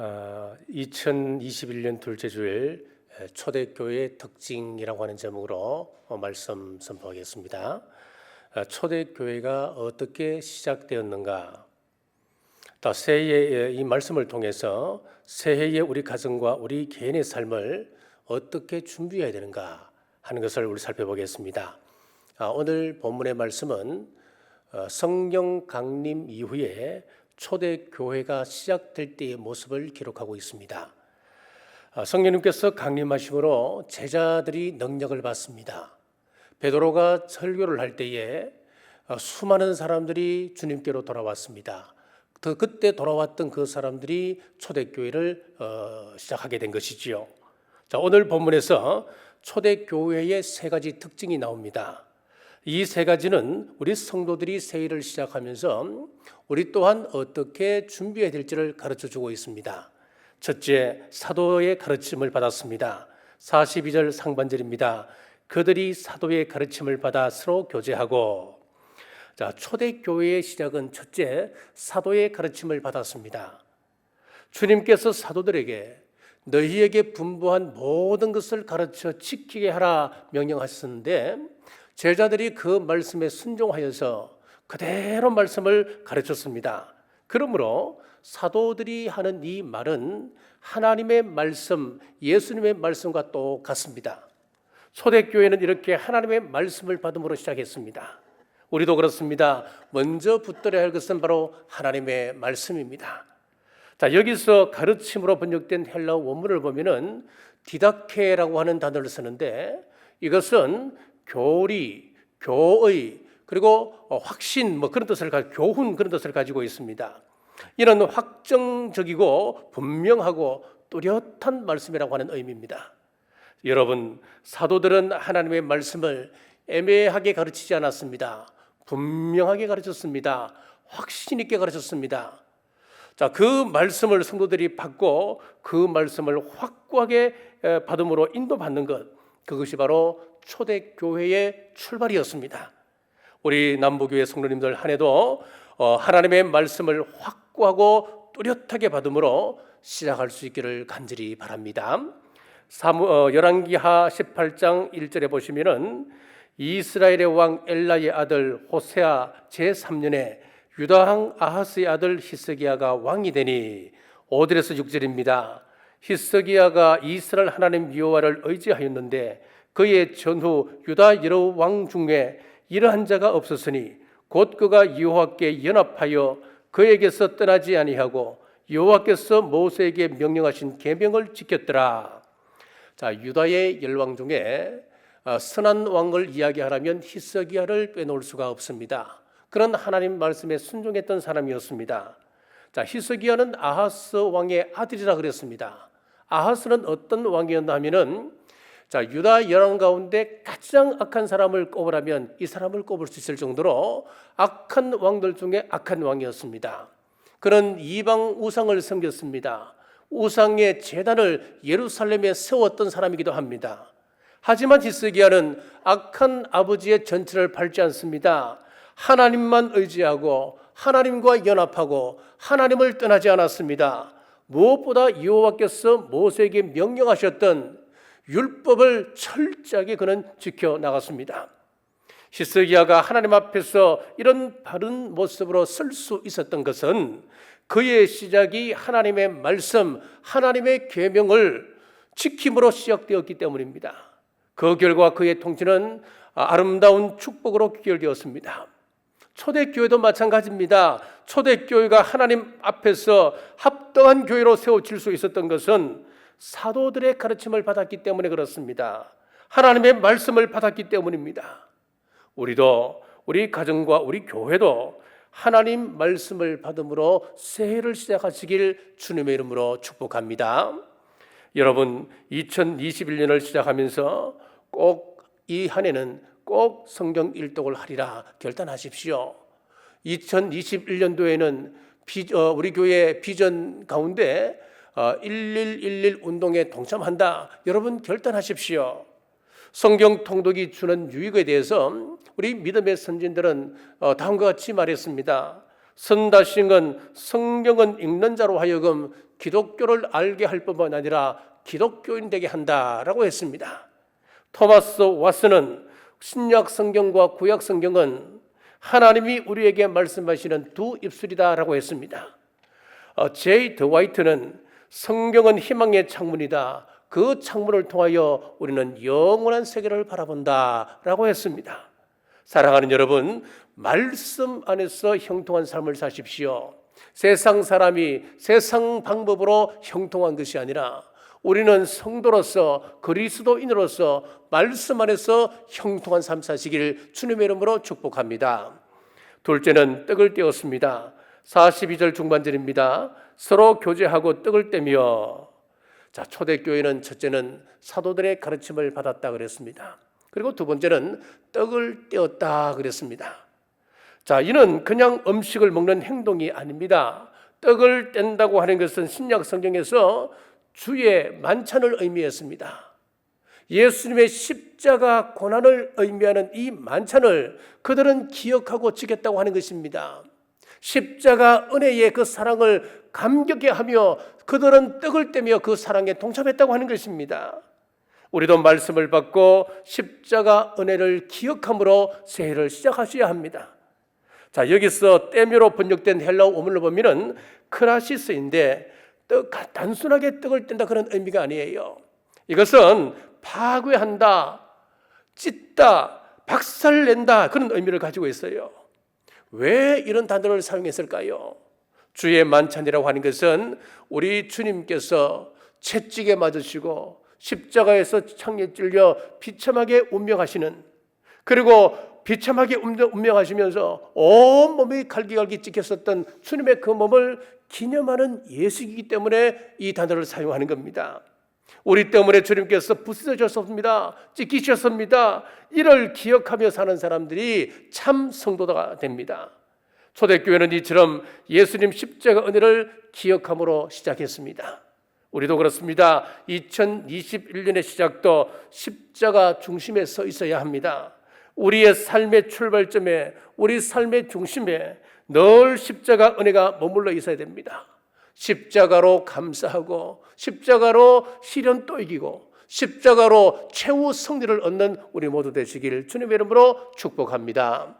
어, 2021년 둘째 주일 에, 초대교회의 특징이라고 하는 제목으로 어, 말씀 선포하겠습니다. 어, 초대교회가 어떻게 시작되었는가? 또 새해의 이 말씀을 통해서 새해의 우리 가정과 우리 개인의 삶을 어떻게 준비해야 되는가 하는 것을 우리 살펴보겠습니다. 아, 오늘 본문의 말씀은 어, 성령 강림 이후에 초대 교회가 시작될 때의 모습을 기록하고 있습니다. 아, 성령님께서 강림하심으로 제자들이 능력을 받습니다. 베드로가 설교를 할 때에 어, 수많은 사람들이 주님께로 돌아왔습니다. 그 그때 돌아왔던 그 사람들이 초대교회를 어, 시작하게 된 것이지요. 자, 오늘 본문에서 초대교회의 세 가지 특징이 나옵니다. 이 세 가지는 우리 성도들이 새해를 시작하면서 우리 또한 어떻게 준비해야 될지를 가르쳐 주고 있습니다. 첫째, 사도의 가르침을 받았습니다. 42절 상반절입니다. 그들이 사도의 가르침을 받아 서로 교제하고 자, 초대 교회의 시작은 첫째, 사도의 가르침을 받았습니다. 주님께서 사도들에게 너희에게 분부한 모든 것을 가르쳐 지키게 하라 명령하셨는데 제자들이 그 말씀에 순종하여서 그대로 말씀을 가르쳤습니다. 그러므로 사도들이 하는 이 말은 하나님의 말씀, 예수님의 말씀과 똑같습니다. 초대교회는 이렇게 하나님의 말씀을 받음으로 시작했습니다. 우리도 그렇습니다. 먼저 붙들어야 할 것은 바로 하나님의 말씀입니다. 자, 여기서 가르침으로 번역된 헬라 원문을 보면은 디다케라고 하는 단어를 쓰는데 이것은 교리, 교의, 그리고 어, 확신 뭐 그런 뜻을 가 교훈 그런 뜻을 가지고 있습니다. 이런 확정적이고 분명하고 뚜렷한 말씀이라고 하는 의미입니다. 여러분 사도들은 하나님의 말씀을 애매하게 가르치지 않았습니다. 분명하게 가르쳤습니다. 확신 있게 가르쳤습니다. 자, 그 말씀을 성도들이 받고 그 말씀을 확고하게 받음으로 인도받는 것 그것이 바로 초대교회의 출발이었습니다. 우리 남부교회 성도님들 한 해도 어, 하나님의 말씀을 확고하고 뚜렷하게 받음으로 시작할 수 있기를 간절히 바랍니다. 어, 열왕기하 18장 1절에 보시면은 이스라엘의 왕 엘라의 아들 호세아 제3년에 유다왕 아하스의 아들 히스기야가 왕이 되니 5절에서 6절입니다. 히스기야가 이스라엘 하나님 여호와를 의지하였는데 그의 전후 유다 여러 왕 중에 이러한 자가 없었으니 곧 그가 여호와께 연합하여 그에게서 떠나지 아니하고 여호와께서 모세에게 명령하신 계명을 지켰더라. 자, 유다의 열왕 중에 어, 선한 왕을 이야기하라면 히스기야를 빼놓을 수가 없습니다. 그런 하나님 말씀에 순종했던 사람이었습니다. 자, 히스기야는 아하스 왕의 아들이라 그랬습니다. 아하스는 어떤 왕이었나 하면은 자, 유다 열왕 가운데 가장 악한 사람을 꼽으라면 이 사람을 꼽을 수 있을 정도로 악한 왕들 중에 악한 왕이었습니다. 그런 이방 우상을 섬겼습니다. 우상의 재단을 예루살렘에 세웠던 사람이기도 합니다. 하지만 히스기야는 악한 아버지의 전체를 밟지 않습니다. 하나님만 의지하고 하나님과 연합하고 하나님을 떠나지 않았습니다. 무엇보다 여호와께서 모세에게 명령하셨던 율법을 철저하게 그는 지켜 나갔습니다. 히스기야가 하나님 앞에서 이런 바른 모습으로 설 수 있었던 것은 그의 시작이 하나님의 말씀, 하나님의 계명을 지킴으로 시작되었기 때문입니다. 그 결과 그의 통치는 아름다운 축복으로 귀결되었습니다. 초대교회도 마찬가지입니다. 초대교회가 하나님 앞에서 합당한 교회로 세워질 수 있었던 것은 사도들의 가르침을 받았기 때문에 그렇습니다. 하나님의 말씀을 받았기 때문입니다. 우리도 우리 가정과 우리 교회도 하나님 말씀을 받음으로 새해를 시작하시길 주님의 이름으로 축복합니다. 여러분 2021년을 시작하면서 꼭 이 한 해는 꼭 성경 일독을 하리라 결단하십시오. 2021년도에는 어, 우리 교회 비전 가운데 1111 어, 운동에 동참한다. 여러분 결단하십시오. 성경 통독이 주는 유익에 대해서 우리 믿음의 선진들은 어, 다음과 같이 말했습니다. 선다싱은 성경은 읽는 자로 하여금 기독교를 알게 할 뿐만 아니라 기독교인 되게 한다라고 했습니다. 토마스 왓슨은 신약 성경과 구약 성경은 하나님이 우리에게 말씀하시는 두 입술이다라고 했습니다. 어, 제이 더 화이트는 성경은 희망의 창문이다. 그 창문을 통하여 우리는 영원한 세계를 바라본다라고 했습니다. 사랑하는 여러분, 말씀 안에서 형통한 삶을 사십시오. 세상 사람이 세상 방법으로 형통한 것이 아니라 우리는 성도로서 그리스도인으로서 말씀 안에서 형통한 삶 사시길 주님의 이름으로 축복합니다. 둘째는 떡을 떼었습니다. 42절 중반절입니다. 서로 교제하고 떡을 떼며 자, 초대교회는 첫째는 사도들의 가르침을 받았다 그랬습니다. 그리고 두 번째는 떡을 떼었다 그랬습니다. 자, 이는 그냥 음식을 먹는 행동이 아닙니다. 떡을 뗀다고 하는 것은 신약 성경에서 주의 만찬을 의미했습니다. 예수님의 십자가 고난을 의미하는 이 만찬을 그들은 기억하고 지켰다고 하는 것입니다. 십자가 은혜의 그 사랑을 감격해 하며 그들은 떡을 떼며 그 사랑에 동참했다고 하는 것입니다. 우리도 말씀을 받고 십자가 은혜를 기억함으로 새해를 시작하셔야 합니다. 자, 여기서 떼미로 번역된 헬라어 어물로 보면은 크라시스인데 떡, 단순하게 떡을 뗀다 그런 의미가 아니에요. 이것은 파괴한다, 찢다, 박살낸다 그런 의미를 가지고 있어요. 왜 이런 단어를 사용했을까요? 주의 만찬이라고 하는 것은 우리 주님께서 채찍에 맞으시고 십자가에서 창에 찔려 비참하게 운명하시는 그리고 비참하게 운명하시면서 온 몸이 갈기갈기 찍혔었던 주님의 그 몸을 기념하는 예식이기 때문에 이 단어를 사용하는 겁니다. 우리 때문에 주님께서 부스러졌습니다. 찢기셨습니다. 이를 기억하며 사는 사람들이 참 성도가 됩니다. 초대교회는 이처럼 예수님 십자가 은혜를 기억함으로 시작했습니다. 우리도 그렇습니다. 2021년의 시작도 십자가 중심에 서 있어야 합니다. 우리의 삶의 출발점에, 우리 삶의 중심에 늘 십자가 은혜가 머물러 있어야 됩니다. 십자가로 감사하고 십자가로 시련 또 이기고 십자가로 최후 승리를 얻는 우리 모두 되시길 주님의 이름으로 축복합니다.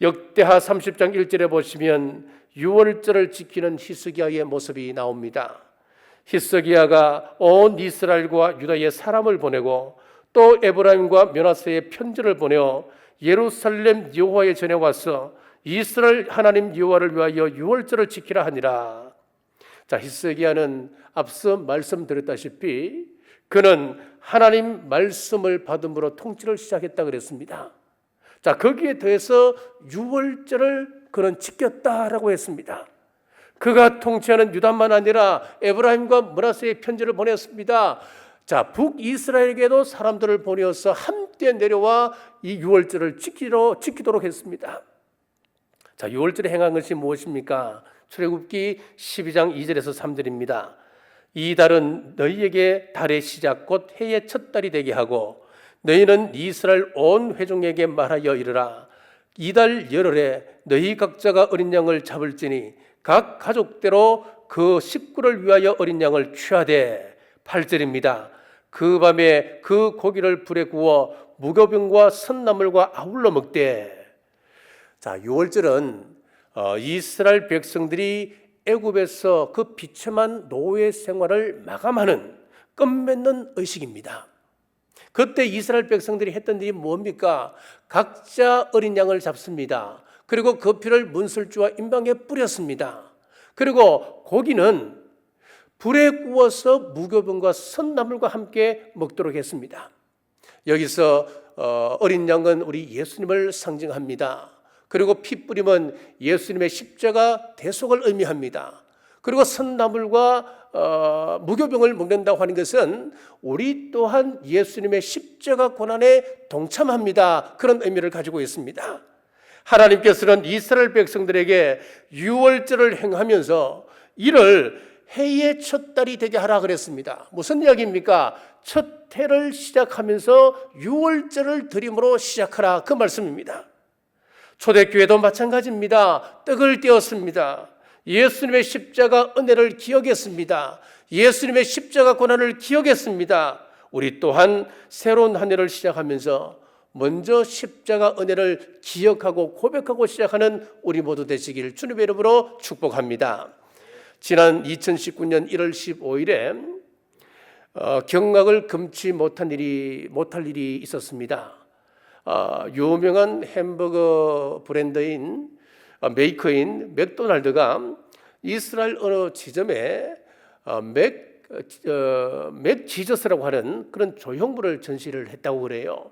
역대하 30장 1절에 보시면 유월절을 지키는 히스기야의 모습이 나옵니다. 히스기야가 온 이스라엘과 유다의 사람을 보내고 또 에브라임과 므나세의 편지를 보내어 예루살렘 여호와의 전에 와서 이스라엘 하나님 여호와를 위하여 유월절을 지키라 하니라. 자, 히스기야는 앞서 말씀드렸다시피 그는 하나님 말씀을 받음으로 통치를 시작했다 그랬습니다. 자, 거기에 더해서 유월절을 그는 지켰다라고 했습니다. 그가 통치하는 유다만 아니라 에브라임과 문하세의 편지를 보냈습니다. 자, 북이스라엘에게도 사람들을 보내어서 함께 내려와 이 유월절을 지키로, 지키도록 했습니다. 자, 유월절에 행한 것이 무엇입니까? 출애굽기 12장 2절에서 3절입니다. 이 달은 너희에게 달의 시작 곧 해의 첫 달이 되게 하고 너희는 이스라엘 온 회중에게 말하여 이르라 이달 열흘에 너희 각자가 어린 양을 잡을지니 각 가족대로 그 식구를 위하여 어린 양을 취하되 8절입니다. 그 밤에 그 고기를 불에 구워 무교병과 선나물과 아울러 먹되 자 6월절은 어, 이스라엘 백성들이 애굽에서 그 비참한 노예 생활을 마감하는 끝맺는 의식입니다. 그때 이스라엘 백성들이 했던 일이 뭡니까? 각자 어린 양을 잡습니다. 그리고 그 피를 문설주와 임방에 뿌렸습니다. 그리고 고기는 불에 구워서 무교병과 선나물과 함께 먹도록 했습니다. 여기서 어, 어린 양은 우리 예수님을 상징합니다. 그리고 핏뿌림은 예수님의 십자가 대속을 의미합니다. 그리고 선나물과 어, 무교병을 먹는다고 하는 것은 우리 또한 예수님의 십자가 고난에 동참합니다. 그런 의미를 가지고 있습니다. 하나님께서는 이스라엘 백성들에게 유월절을 행하면서 이를 해의 첫 달이 되게 하라 그랬습니다. 무슨 이야기입니까? 첫 해를 시작하면서 유월절을 드림으로 시작하라 그 말씀입니다. 초대교회도 마찬가지입니다. 떡을 떼었습니다. 예수님의 십자가 은혜를 기억했습니다. 예수님의 십자가 고난을 기억했습니다. 우리 또한 새로운 한 해를 시작하면서 먼저 십자가 은혜를 기억하고 고백하고 시작하는 우리 모두 되시길 주님의 이름으로 축복합니다. 지난 2019년 1월 15일에 어, 경악을 금치 못한 일이 못할 일이 있었습니다. 어, 유명한 햄버거 브랜드인 어, 메이커인 맥도날드가 이스라엘 어느 지점에 어, 맥, 어, 맥 지저스라고 하는 그런 조형물을 전시를 했다고 그래요.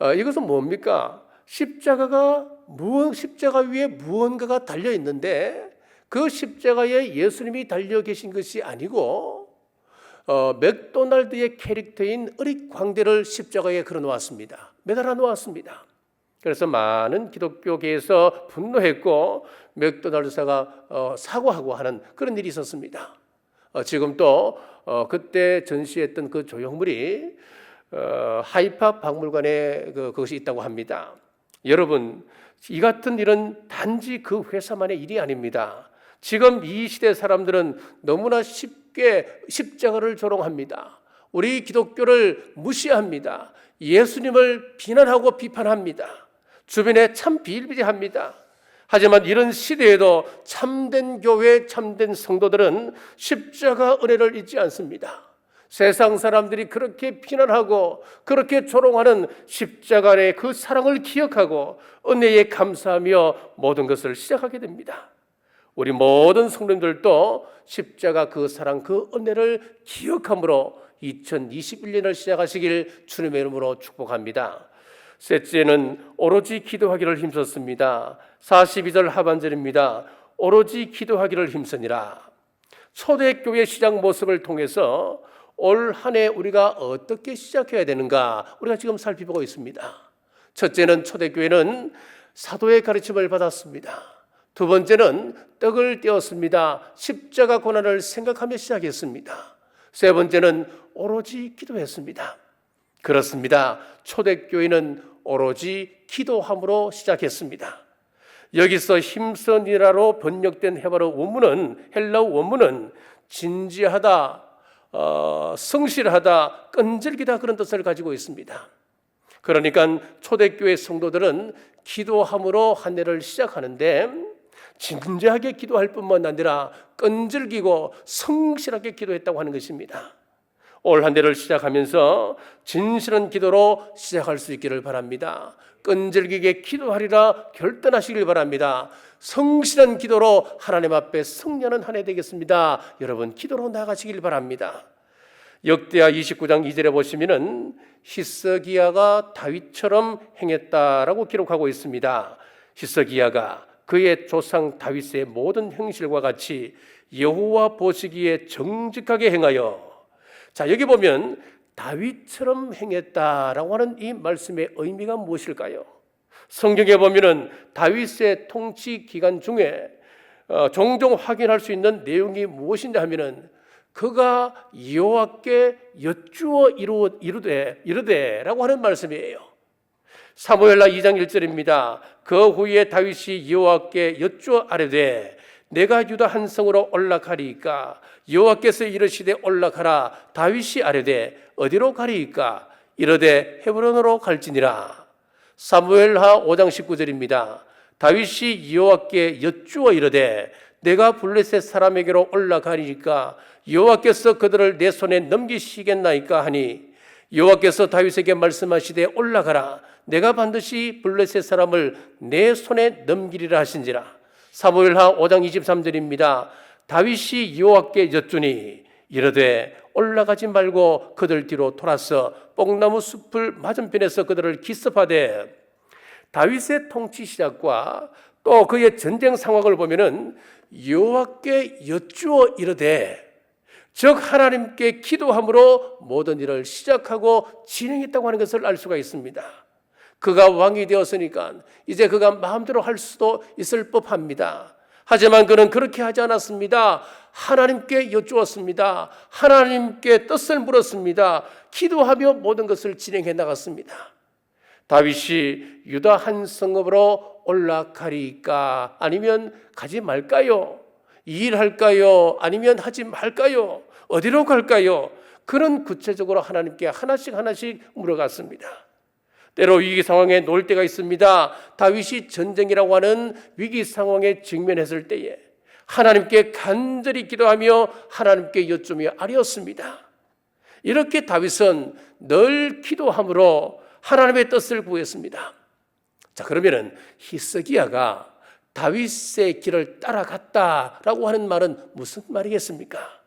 어, 이것은 뭡니까? 십자가가 무언 십자가 위에 무언가가 달려 있는데 그 십자가에 예수님이 달려 계신 것이 아니고 어, 맥도날드의 캐릭터인 어릿 광대를 십자가에 걸어 놓았습니다. 매달아 놓았습니다. 그래서 많은 기독교계에서 분노했고 맥도날드사가 어, 사과하고 하는 그런 일이 있었습니다. 어, 지금 또 어, 그때 전시했던 그 조형물이 어, 하이파 박물관에 그, 그것이 있다고 합니다. 여러분 이 같은 일은 단지 그 회사만의 일이 아닙니다. 지금 이 시대 사람들은 너무나 쉽게 십자가를 조롱합니다. 우리 기독교를 무시합니다. 예수님을 비난하고 비판합니다. 주변에 참 비일비재합니다. 하지만 이런 시대에도 참된 교회, 참된 성도들은 십자가 은혜를 잊지 않습니다. 세상 사람들이 그렇게 비난하고 그렇게 조롱하는 십자가의 그 사랑을 기억하고 은혜에 감사하며 모든 것을 시작하게 됩니다. 우리 모든 성도님들도 십자가 그 사랑 그 은혜를 기억함으로 2021년을 시작하시길 주님의 이름으로 축복합니다. 셋째는 오로지 기도하기를 힘썼습니다. 42절 하반절입니다. 오로지 기도하기를 힘쓰니라. 초대교회 시작 모습을 통해서 올 한 해 우리가 어떻게 시작해야 되는가 우리가 지금 살펴보고 있습니다. 첫째는 초대교회는 사도의 가르침을 받았습니다. 두 번째는 떡을 떼었습니다. 십자가 고난을 생각하며 시작했습니다. 세 번째는 오로지 기도했습니다. 그렇습니다. 초대교회는 오로지 기도함으로 시작했습니다. 여기서 힘선이라로 번역된 헤바로 원문은 헬라어 원문은 진지하다, 어, 성실하다, 끈질기다 그런 뜻을 가지고 있습니다. 그러니까 초대교회 성도들은 기도함으로 한 해를 시작하는데 진지하게 기도할 뿐만 아니라 끈질기고 성실하게 기도했다고 하는 것입니다. 올 한 해를 시작하면서 진실한 기도로 시작할 수 있기를 바랍니다. 끈질기게 기도하리라 결단하시길 바랍니다. 성실한 기도로 하나님 앞에 승리하는 한 해 되겠습니다. 여러분 기도로 나가시길 바랍니다. 역대하 29장 2절에 보시면은 히스기야가 다윗처럼 행했다라고 기록하고 있습니다. 히스기야가 그의 조상 다윗의 모든 행실과 같이 여호와 보시기에 정직하게 행하여 자 여기 보면 다윗처럼 행했다라고 하는 이 말씀의 의미가 무엇일까요? 성경에 보면은 다윗의 통치 기간 중에 어, 종종 확인할 수 있는 내용이 무엇인가 하면은 그가 여호와께 여쭈어 이루, 이르되 이르되라고 하는 말씀이에요. 사무엘라 2장 1절입니다. 그 후에 다윗이 여호와께 여쭈어 아뢰되 내가 유다 한 성으로 올라가리이까? 여호와께서 이르시되 올라가라. 다윗이 아뢰되 어디로 가리이까? 이르되 헤브론으로 갈지니라. 사무엘하 5장 19절입니다. 다윗이 여호와께 여쭈어 이르되 내가 블레셋 사람에게로 올라가리니까? 여호와께서 그들을 내 손에 넘기시겠나이까 하니 여호와께서 다윗에게 말씀하시되 올라가라 내가 반드시 블레셋 사람을 내 손에 넘기리라 하신지라 사무엘하 5장 23절입니다. 다윗이 여호와께 여쭈니 이르되 올라가지 말고 그들 뒤로 돌아서 뽕나무 숲을 맞은편에서 그들을 기습하되 다윗의 통치 시작과 또 그의 전쟁 상황을 보면은 여호와께 여쭈어 이르되 즉 하나님께 기도함으로 모든 일을 시작하고 진행했다고 하는 것을 알 수가 있습니다. 그가 왕이 되었으니까 이제 그가 마음대로 할 수도 있을 법합니다. 하지만 그는 그렇게 하지 않았습니다. 하나님께 여쭈었습니다. 하나님께 뜻을 물었습니다. 기도하며 모든 것을 진행해 나갔습니다. 다윗이 유다 한 성읍으로 올라가리까 아니면 가지 말까요? 일할까요? 아니면 하지 말까요? 어디로 갈까요? 그런 구체적으로 하나님께 하나씩 하나씩 물어갔습니다. 때로 위기 상황에 놓을 때가 있습니다. 다윗이 전쟁이라고 하는 위기 상황에 직면했을 때에 하나님께 간절히 기도하며 하나님께 여쭈며 아뢰었습니다. 이렇게 다윗은 늘 기도함으로 하나님의 뜻을 구했습니다. 자, 그러면은 히스기야가 다윗의 길을 따라갔다라고 하는 말은 무슨 말이겠습니까?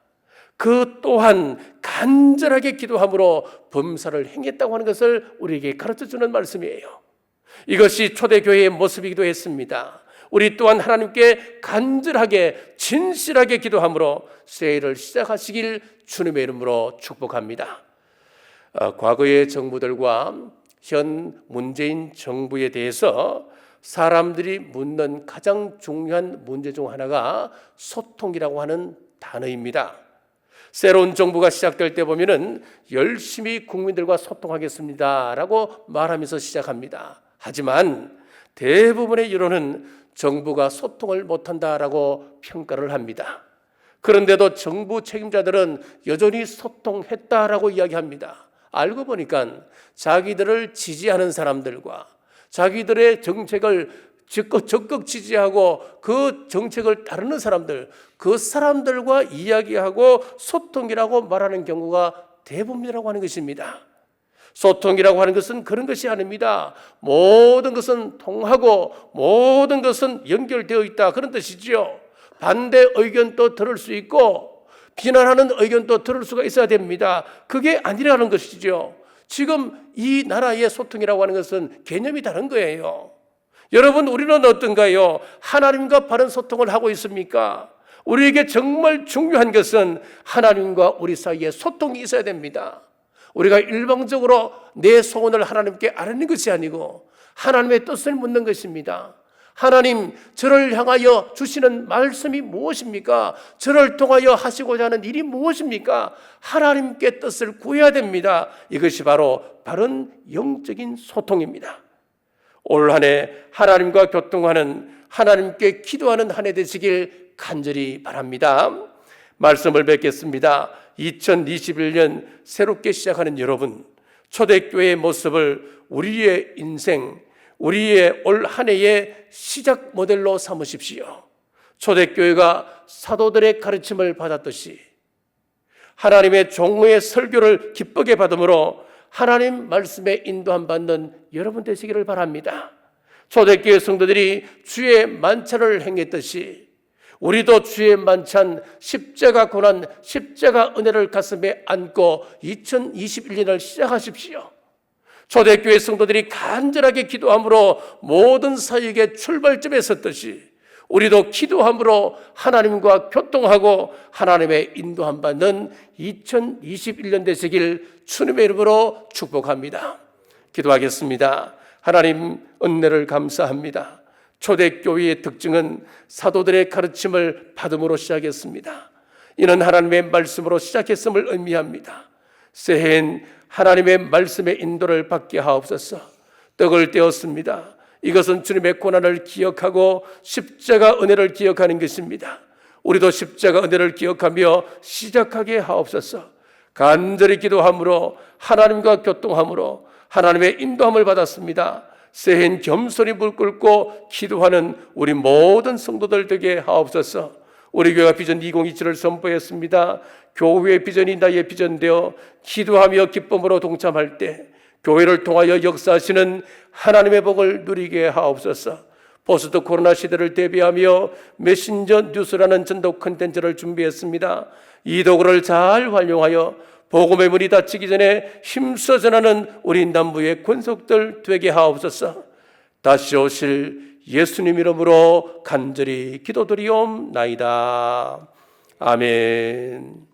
그 또한 간절하게 기도함으로 범사를 행했다고 하는 것을 우리에게 가르쳐 주는 말씀이에요. 이것이 초대교회의 모습이기도 했습니다. 우리 또한 하나님께 간절하게 진실하게 기도함으로 세일을 시작하시길 주님의 이름으로 축복합니다. 어, 과거의 정부들과 현 문재인 정부에 대해서 사람들이 묻는 가장 중요한 문제 중 하나가 소통이라고 하는 단어입니다. 새로운 정부가 시작될 때 보면은 열심히 국민들과 소통하겠습니다라고 말하면서 시작합니다. 하지만 대부분의 여론은 정부가 소통을 못한다라고 평가를 합니다. 그런데도 정부 책임자들은 여전히 소통했다라고 이야기합니다. 알고 보니까 자기들을 지지하는 사람들과 자기들의 정책을 적극, 적극 지지하고 그 정책을 따르는 사람들, 그 사람들과 이야기하고 소통이라고 말하는 경우가 대부분이라고 하는 것입니다. 소통이라고 하는 것은 그런 것이 아닙니다. 모든 것은 통하고 모든 것은 연결되어 있다. 그런 뜻이지요. 반대 의견도 들을 수 있고 비난하는 의견도 들을 수가 있어야 됩니다. 그게 아니라는 것이죠. 지금 이 나라의 소통이라고 하는 것은 개념이 다른 거예요. 여러분, 우리는 어떤가요? 하나님과 바른 소통을 하고 있습니까? 우리에게 정말 중요한 것은 하나님과 우리 사이에 소통이 있어야 됩니다. 우리가 일방적으로 내 소원을 하나님께 아뢰는 것이 아니고 하나님의 뜻을 묻는 것입니다. 하나님, 저를 향하여 주시는 말씀이 무엇입니까? 저를 통하여 하시고자 하는 일이 무엇입니까? 하나님께 뜻을 구해야 됩니다. 이것이 바로 바른 영적인 소통입니다. 올 한 해 하나님과 교통하는 하나님께 기도하는 한 해 되시길 간절히 바랍니다. 말씀을 뵙겠습니다. 2021년 새롭게 시작하는 여러분, 초대교회의 모습을 우리의 인생, 우리의 올 한 해의 시작 모델로 삼으십시오. 초대교회가 사도들의 가르침을 받았듯이 하나님의 종의 설교를 기쁘게 받음으로 하나님 말씀에 인도함 받는 여러분 되시기를 바랍니다. 초대교회 성도들이 주의 만찬을 행했듯이 우리도 주의 만찬 십자가 고난 십자가 은혜를 가슴에 안고 2021년을 시작하십시오. 초대교회 성도들이 간절하게 기도함으로 모든 사역의 출발점에 섰듯이 우리도 기도함으로 하나님과 교통하고 하나님의 인도함 받는 2021년 되시길 주님의 이름으로 축복합니다. 기도하겠습니다. 하나님 은혜를 감사합니다. 초대교회의 특징은 사도들의 가르침을 받음으로 시작했습니다. 이는 하나님의 말씀으로 시작했음을 의미합니다. 새해엔 하나님의 말씀의 인도를 받게 하옵소서. 떡을 떼었습니다. 이것은 주님의 고난을 기억하고 십자가 은혜를 기억하는 것입니다. 우리도 십자가 은혜를 기억하며 시작하게 하옵소서. 간절히 기도함으로 하나님과 교통함으로 하나님의 인도함을 받았습니다. 새해엔 겸손히 물 끓고 기도하는 우리 모든 성도들 되게 하옵소서. 우리 교회가 비전 2027을 선포했습니다. 교회의 비전이 나의 비전되어 기도하며 기쁨으로 동참할 때 교회를 통하여 역사하시는 하나님의 복을 누리게 하옵소서. 포스트 코로나 시대를 대비하며 메신저 뉴스라는 전도 컨텐츠를 준비했습니다. 이 도구를 잘 활용하여 복음의 문이 닫히기 전에 힘써 전하는 우리 남부의 권속들 되게 하옵소서. 다시 오실 예수님 이름으로 간절히 기도드리옵나이다. 아멘.